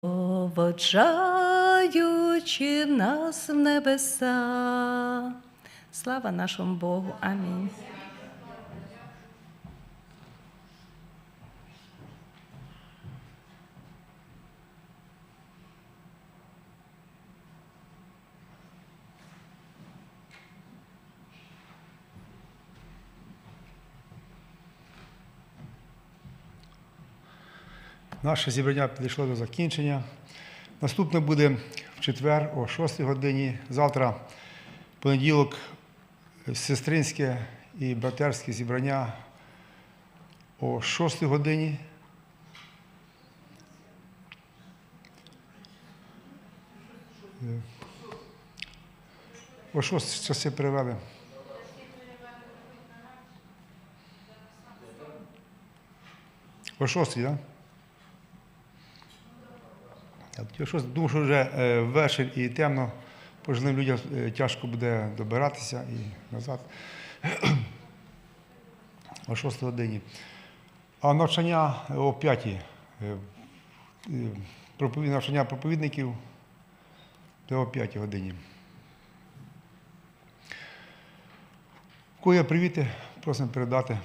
Проводжаючи нас в небеса. Слава нашому Богу. Амінь. Наше зібрання підійшло до закінчення. Наступне буде в четвер о 6 годині. Завтра понеділок сестринське і братерське зібрання о 6 годині. О 6 часи перевели. О 6, так? Да? Якщо думаю, що вже е, вечір і темно, пожилим людям е, тяжко буде добиратися і назад о 6 годині. А навчання о 5 е, навчання проповідників о 5 годині. Є привіти, просимо передати.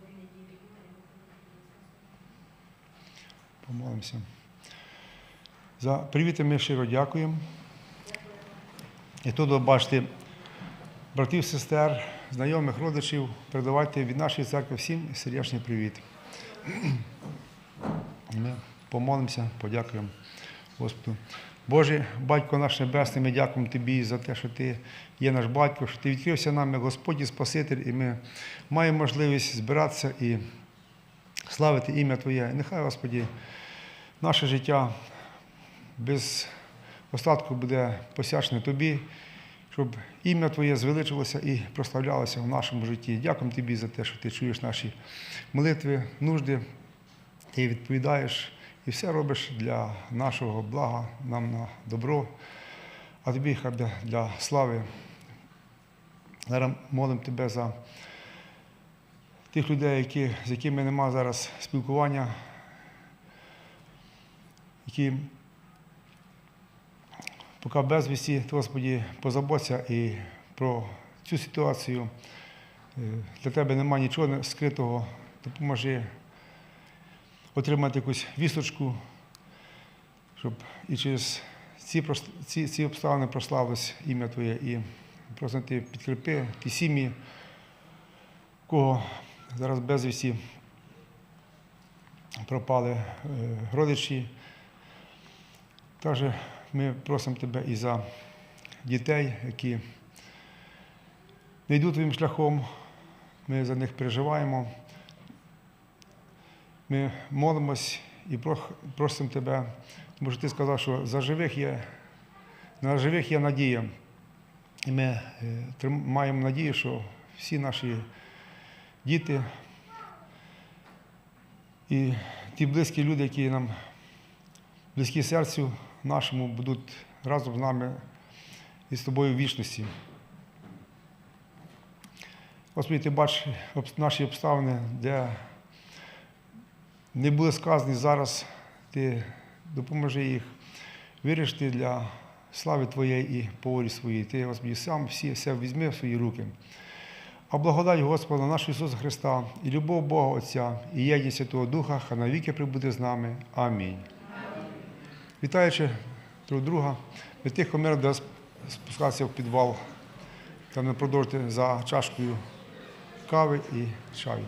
Дві неділі. Помолимося. За привіти ми щиро дякуємо. І тут бачите, братів, сестер, знайомих, родичів, передавайте від нашої церкви всім сердечний привіт. Ми помолимося, подякуємо Господу. Боже, Батько наш Небесний, ми дякуємо Тобі за те, що Ти є наш батько, що Ти відкрився нам, як Господь і Спаситель, і ми маємо можливість збиратися і славити ім'я Твоє. І нехай, Господі, наше життя без остатку буде посвячене Тобі, щоб ім'я Твоє звеличилося і прославлялося в нашому житті. Дякуємо Тобі за те, що Ти чуєш наші молитви, нужди, Ти відповідаєш і все робиш для нашого блага, нам на добро, а тобі хай для слави. Зараз молимо Тебе за тих людей, які, з якими нема зараз спілкування, які поки безвісті, Господі, позаботься і про цю ситуацію. Е, Для тебе немає нічого скритого. Допоможи отримати якусь вісточку, щоб і через ці, ці, ці обставини прославилось ім'я Твоє. І просто ти підкріпи ті сім'ї, кого зараз безвісті пропали е, родичі. Також ми просимо тебе і за дітей, які не йдуть твоїм шляхом. Ми за них переживаємо. Ми молимось і просимо тебе, тому що ти сказав, що за живих є, на живих є надія. І ми е, маємо надію, що всі наші діти і ті близькі люди, які нам близькі серцю нашому, будуть разом з нами і з тобою в вічності. Господи, ти бачиш наші обставини, де не були сказані зараз, ти допоможи їх вирішити для слави Твоєї і по волі своїй. Ти, Господи, сам всі, все візьми в свої руки. А благодать Господа нашого Ісуса Христа і любов Бога Отця, і єдність Святого Духа, хай навіки прибуде з нами. Амінь. Вітаючи друг друга, від тих, хто мир, де спускатися в підвал, там не продовжити за чашкою кави і чаю.